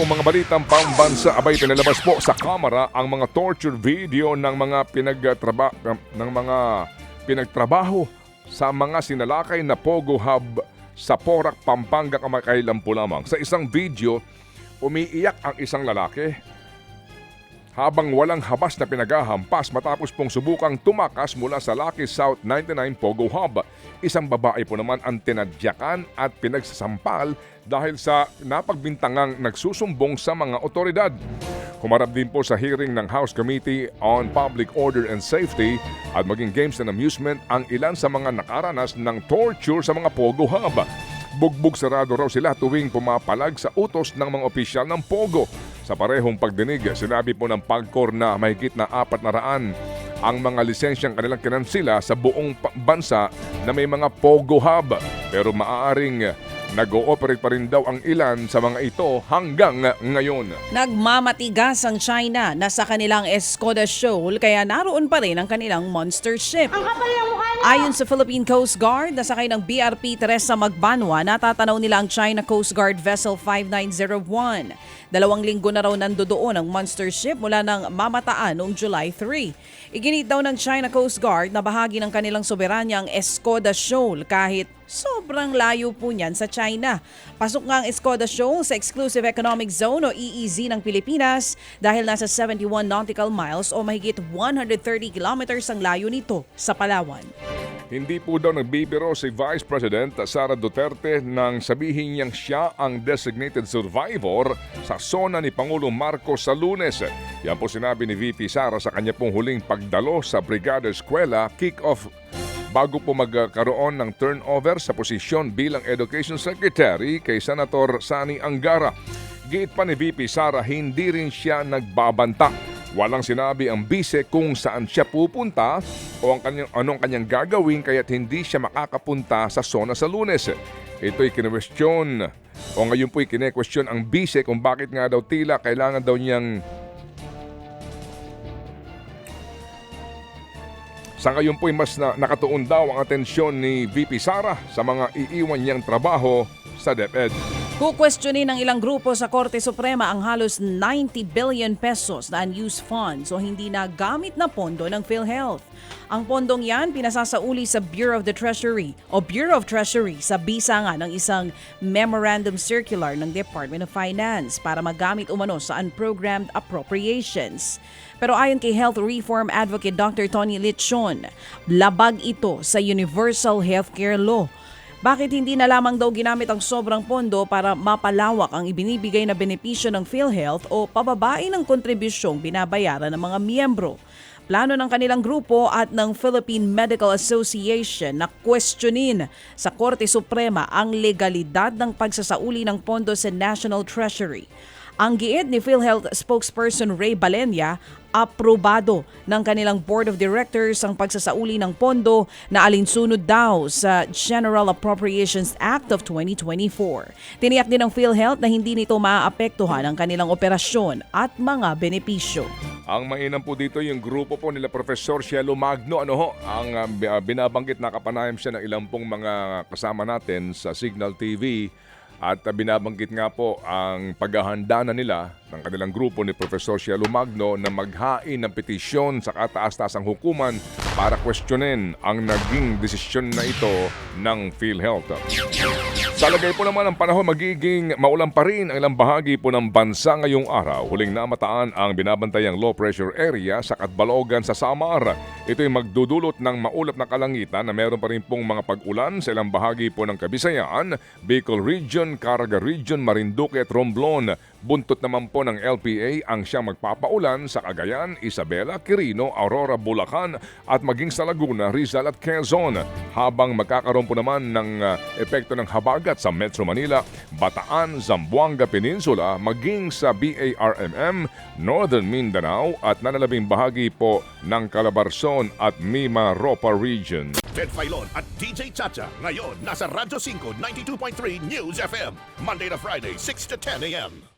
pong mga balitang pambansa abay pinalabas po sa kamera ang mga torture video ng mga pinagtraba ng mga pinagtrabaho sa mga sinalakay na Pogo Hub sa Porac, Pampanga kamakailan po lamang. Sa isang video, umiiyak ang isang lalaki habang walang habas na pinagahampas matapos pong subukang tumakas mula sa Lucky South 99 Pogo Hub. Isang babae po naman ang tinadyakan at pinagsasampal dahil sa napagbintangang nagsusumbong sa mga otoridad. Humarap din po sa hearing ng House Committee on Public Order and Safety at maging games and amusement ang ilan sa mga nakaranas ng torture sa mga Pogo Hub. Bugbog sarado raw sila tuwing pumapalag sa utos ng mga opisyal ng Pogo. Sa parehong pagdinig, sinabi po ng PAGCOR na mahigit na apat na raan ang mga lisensyang kanilang kinansila sa buong bansa na may mga Pogo Hub. Pero maaaring nag-ooperate pa rin daw ang ilan sa mga ito hanggang ngayon. Nagmamatigas ang China na sa kanilang Escoda Shoal kaya naroon pa rin ang kanilang monster ship. Ang kapal ng mukha! Ayon sa Philippine Coast Guard, nasakay ng BRP Teresa Magbanwa, natatanaw nila ang China Coast Guard Vessel 5901. Dalawang linggo na raw nandoon ang monster ship mula ng mamataan noong July 3. Iginit daw ng China Coast Guard na bahagi ng kanilang soberanya ang Escoda Shoal kahit sobrang layo po niyan sa China. Pasok nga ang Escoda Shoal sa Exclusive Economic Zone o EEZ ng Pilipinas dahil nasa 71 nautical miles o mahigit 130 kilometers ang layo nito sa Palawan. Hindi po daw nagbibiro si Vice President Sara Duterte nang sabihin niyang siya ang designated survivor sa sona ni Pangulong Marcos sa lunes. Yan po sinabi ni VP Sara sa kanya pong huling pagdalo sa Brigada Eskwela kick-off bago po magkaroon ng turnover sa posisyon bilang Education Secretary kay Senator Sani Angara. Giit pa ni VP Sara, hindi rin siya nagbabanta Walang sinabi ang bise kung saan siya pupunta o ang kanyang, anong kanyang gagawin kaya't hindi siya makakapunta sa zona sa lunes. Ito'y kinwestiyon o ngayon po'y kine-question ang bise kung bakit nga daw tila kailangan daw niyang Sa ngayon po'y mas na, nakatuon daw ang atensyon ni VP Sara sa mga iiwan niyang trabaho sa DepEd. Kukwestiyonin ng ilang grupo sa Korte Suprema ang halos 90 billion pesos na unused funds o hindi na gamit na pondo ng PhilHealth. Ang pondong yan pinasasauli sa Bureau of the Treasury o Bureau of Treasury sa bisa nga ng isang memorandum circular ng Department of Finance para magamit umano sa unprogrammed appropriations. Pero ayon kay Health Reform Advocate Dr. Tony Litchon, labag ito sa Universal Healthcare Law bakit hindi na lamang daw ginamit ang sobrang pondo para mapalawak ang ibinibigay na benepisyo ng PhilHealth o pababain ng kontribusyong binabayaran ng mga miyembro? Plano ng kanilang grupo at ng Philippine Medical Association na questionin sa Korte Suprema ang legalidad ng pagsasauli ng pondo sa National Treasury. Ang giid ni PhilHealth spokesperson Ray Balenya, aprobado ng kanilang Board of Directors ang pagsasauli ng pondo na alinsunod daw sa General Appropriations Act of 2024. Tiniyak din ng PhilHealth na hindi nito maaapektuhan ang kanilang operasyon at mga benepisyo. Ang mainam po dito yung grupo po nila Professor Cielo Magno. Ano ho, ang uh, binabanggit na kapanayam siya ng ilang pong mga kasama natin sa Signal TV at binabanggit nga po ang paghahanda na nila ng kanilang grupo ni Professor Cielo Magno na maghain ng petisyon sa kataas-taasang hukuman para questionin ang naging desisyon na ito ng PhilHealth. Sa lagay po naman ng panahon magiging maulan pa rin ang ilang bahagi po ng bansa ngayong araw. Huling namataan ang binabantayang low pressure area sa Katbalogan sa Samar. Ito'y magdudulot ng maulap na kalangitan na meron pa rin pong mga pag-ulan sa ilang bahagi po ng Kabisayan, Bicol Region, Caraga Region, Marinduque at Romblon. Buntot naman po ng LPA ang siyang magpapaulan sa Cagayan, Isabela, Quirino, Aurora, Bulacan at maging sa Laguna, Rizal at Quezon. Habang magkakaroon po naman ng uh, epekto ng habagat sa Metro Manila, Bataan, Zamboanga Peninsula, maging sa BARMM, Northern Mindanao at nanalabing bahagi po ng Calabarzon at Mima Ropa Region. Ted Filon at DJ Chacha. Ngayon, nasa Radyo 5, 92.3 News FM. Monday to Friday, 6 to 10 a.m.